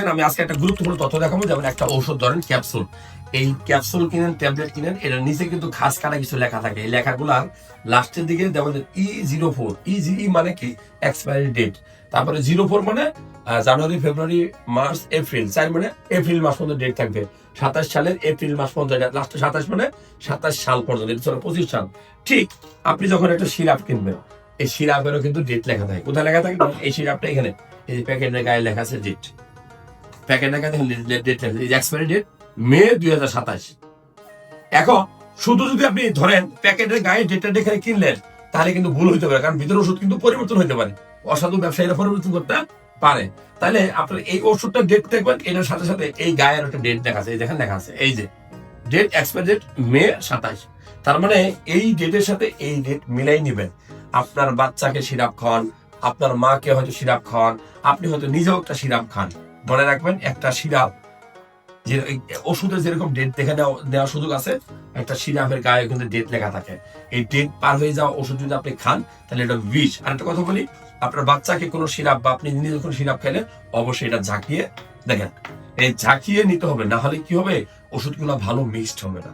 দেখছেন, আমি আজকে একটা গুরুত্বপূর্ণ তথ্য দেখাবো, যেমন একটা ঔষধ ধরেন ক্যাপসুল। এই ক্যাপসুল কিনেন, ট্যাবলেট কিনেন এটার নিচে কিন্তু খাস কাটা কিছু লেখা থাকে। এই লেখাগুলার লাস্টের দিকে যেমন ই জিরো ফোর ই ই মানে কি? এক্সপায়ারি ডেট তারপরে জিরো ফোর মানে জানুয়ারি, ফেব্রুয়ারি, মার্চ, এপ্রিল। চার মানে এপ্রিল মাস পর্যন্ত ডেট থাকবে। সাতাশ সালের এপ্রিল মাস পর্যন্ত লাস্টে সাতাশ মানে সাতাশ সাল পর্যন্ত, এটা পঁচিশ সাল। ঠিক, আপনি যখন একটা সিরাপ কিনবেন, এই সিরাপেরও কিন্তু ডেট লেখা থাকে। কোথায় লেখা থাকে? এই সিরাপটা এখানে। এই প্যাকেটের গায়ে লেখা আছে ডেট প্যাকেটের গায়ে ডেট মে দুই হাজার সাতাশ। এখন, শুধু যদি আপনি ধরেন প্যাকেটের গায়ে ডেটটা দেখে কিনলেন, তাহলে কিন্তু ভুল হইতে পারে, কারণ ভিতরে ওষুধ কিন্তু পরিবর্তন হইতে পারে। অসাধু ব্যবসায়ীরা পরিবর্তন করতে পারে। তাহলে আপনার এই ওষুধটা ডেট দেখবেন, এটার সাথে সাথে এই গায়ের একটা ডেট দেখা আছে লেখা আছে, এই যে ডেট এক্সপায়ার ডেট মে সাতাশ। তার মানে এই ডেটের সাথে এই ডেট মিলাই নেবেন। আপনার বাচ্চাকে সিরাপ খান আপনার মাকে হয়তো সিরাপ খান আপনি হয়তো নিজেও একটা সিরাপ খান। মনে রাখবেন, একটা সিরাপ। যে ওষুধের যেরকম ডেট দেখে দেওয়ার সুযোগ আছে, একটা সিরাপের গায়ে কিন্তু ডেট লেখা থাকে। এই ডেট পার হয়ে যাওয়া ওষুধ যদি আপনি খান, তাহলে এটা বিষ। আর একটা কথা বলি, আপনার বাচ্চাকে কোনো সিরাপ বা আপনি নিজে কোনো সিরাপ খেলে অবশ্যই এটা ঝাঁকিয়ে দেখেন। এই ঝাঁকিয়ে নিতে হবে, না হলে কি হবে? ওষুধগুলো ভালো মিক্সড হবে না।